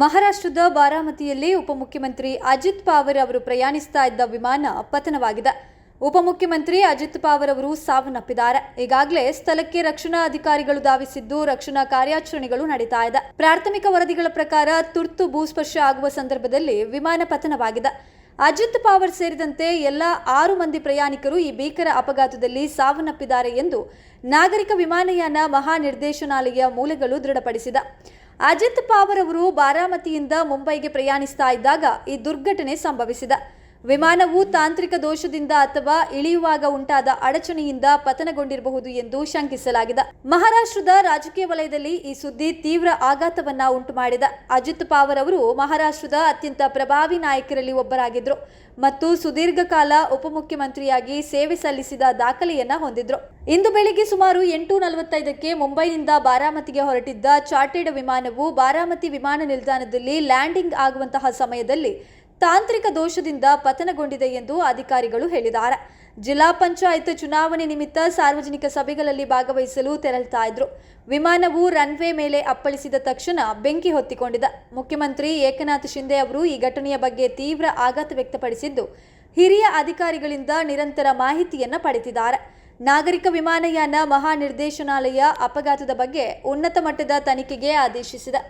ಮಹಾರಾಷ್ಟ್ರದ ಬಾರಾಮತಿಯಲ್ಲಿ ಉಪಮುಖ್ಯಮಂತ್ರಿ ಅಜಿತ್ ಪಾವರ್ ಅವರು ಪ್ರಯಾಣಿಸ್ತಾ ಇದ್ದ ವಿಮಾನ ಪತನವಾಗಿದೆ ಉಪಮುಖ್ಯಮಂತ್ರಿ ಅಜಿತ್ ಪಾವರ್ ಅವರು ಸಾವನ್ನಪ್ಪಿದ್ದಾರೆ. ಈಗಾಗಲೇ ಸ್ಥಳಕ್ಕೆ ರಕ್ಷಣಾ ಅಧಿಕಾರಿಗಳು ಧಾವಿಸಿದ್ದು ರಕ್ಷಣಾ ಕಾರ್ಯಾಚರಣೆಗಳು ನಡೀತಾ ಇದೆ. ಪ್ರಾಥಮಿಕ ವರದಿಗಳ ಪ್ರಕಾರ ತುರ್ತು ಭೂಸ್ಪರ್ಶ ಆಗುವ ಸಂದರ್ಭದಲ್ಲಿ ವಿಮಾನ ಪತನವಾಗಿದೆ. ಅಜಿತ್ ಪಾವರ್ ಸೇರಿದಂತೆ ಎಲ್ಲ ಆರು ಮಂದಿ ಪ್ರಯಾಣಿಕರು ಈ ಭೀಕರ ಅಪಘಾತದಲ್ಲಿ ಸಾವನ್ನಪ್ಪಿದ್ದಾರೆ ಎಂದು ನಾಗರಿಕ ವಿಮಾನಯಾನ ಮಹಾನಿರ್ದೇಶನಾಲಯ ಮೂಲಗಳು ದೃಢಪಡಿಸಿದ. ಅಜಿತ್ ಪಾವರ್ ಅವರು ಬಾರಾಮತಿಯಿಂದ ಮುಂಬೈಗೆ ಪ್ರಯಾಣಿಸ್ತಾ ಇದ್ದಾಗ ಈ ದುರ್ಘಟನೆ ಸಂಭವಿಸಿದೆ. ವಿಮಾನವು ತಾಂತ್ರಿಕ ದೋಷದಿಂದ ಅಥವಾ ಇಳಿಯುವಾಗ ಉಂಟಾದ ಅಡಚಣೆಯಿಂದ ಪತನಗೊಂಡಿರಬಹುದು ಎಂದು ಶಂಕಿಸಲಾಗಿದೆ. ಮಹಾರಾಷ್ಟ್ರದ ರಾಜಕೀಯ ವಲಯದಲ್ಲಿ ಈ ಸುದ್ದಿ ತೀವ್ರ ಆಘಾತವನ್ನ ಉಂಟು ಮಾಡಿದೆ ಅಜಿತ್ ಪವಾರ್ ಅವರು ಮಹಾರಾಷ್ಟ್ರದ ಅತ್ಯಂತ ಪ್ರಭಾವಿ ನಾಯಕರಲ್ಲಿ ಒಬ್ಬರಾಗಿದ್ದರು ಮತ್ತು ಸುದೀರ್ಘ ಕಾಲ ಉಪಮುಖ್ಯಮಂತ್ರಿಯಾಗಿ ಸೇವೆ ಸಲ್ಲಿಸಿದ ದಾಖಲೆಯನ್ನ ಹೊಂದಿದ್ರು. ಇಂದು ಬೆಳಿಗ್ಗೆ ಸುಮಾರು ಎಂಟು ನಲವತ್ತೈದಕ್ಕೆ ಮುಂಬೈನಿಂದ ಬಾರಾಮತಿಗೆ ಹೊರಟಿದ್ದ ಚಾರ್ಟೆಡ್ ವಿಮಾನವು ಬಾರಾಮತಿ ವಿಮಾನ ನಿಲ್ದಾಣದಲ್ಲಿ ಲ್ಯಾಂಡಿಂಗ್ ಆಗುವಂತಹ ಸಮಯದಲ್ಲಿ ತಾಂತ್ರಿಕ ದೋಷದಿಂದ ಪತನಗೊಂಡಿದೆ ಎಂದು ಅಧಿಕಾರಿಗಳು ಹೇಳಿದ್ದಾರೆ. ಜಿಲ್ಲಾ ಪಂಚಾಯತ್ ಚುನಾವಣೆ ನಿಮಿತ್ತ ಸಾರ್ವಜನಿಕ ಸಭೆಗಳಲ್ಲಿ ಭಾಗವಹಿಸಲು ತೆರಳುತ್ತಾ ಇದ್ರು. ವಿಮಾನವು ರನ್ವೇ ಮೇಲೆ ಅಪ್ಪಳಿಸಿದ ತಕ್ಷಣ ಬೆಂಕಿ ಹೊತ್ತಿಕೊಂಡಿದೆ. ಮುಖ್ಯಮಂತ್ರಿ ಏಕನಾಥ್ ಶಿಂದೆ ಅವರು ಈ ಘಟನೆಯ ಬಗ್ಗೆ ತೀವ್ರ ಆಘಾತ ವ್ಯಕ್ತಪಡಿಸಿದ್ದು, ಹಿರಿಯ ಅಧಿಕಾರಿಗಳಿಂದ ನಿರಂತರ ಮಾಹಿತಿಯನ್ನು ಪಡೆದಿದ್ದಾರೆ. ನಾಗರಿಕ ವಿಮಾನಯಾನ ಮಹಾನಿರ್ದೇಶನಾಲಯ ಅಪಘಾತದ ಬಗ್ಗೆ ಉನ್ನತ ಮಟ್ಟದ ತನಿಖೆಗೆ ಆದೇಶಿಸಿದೆ.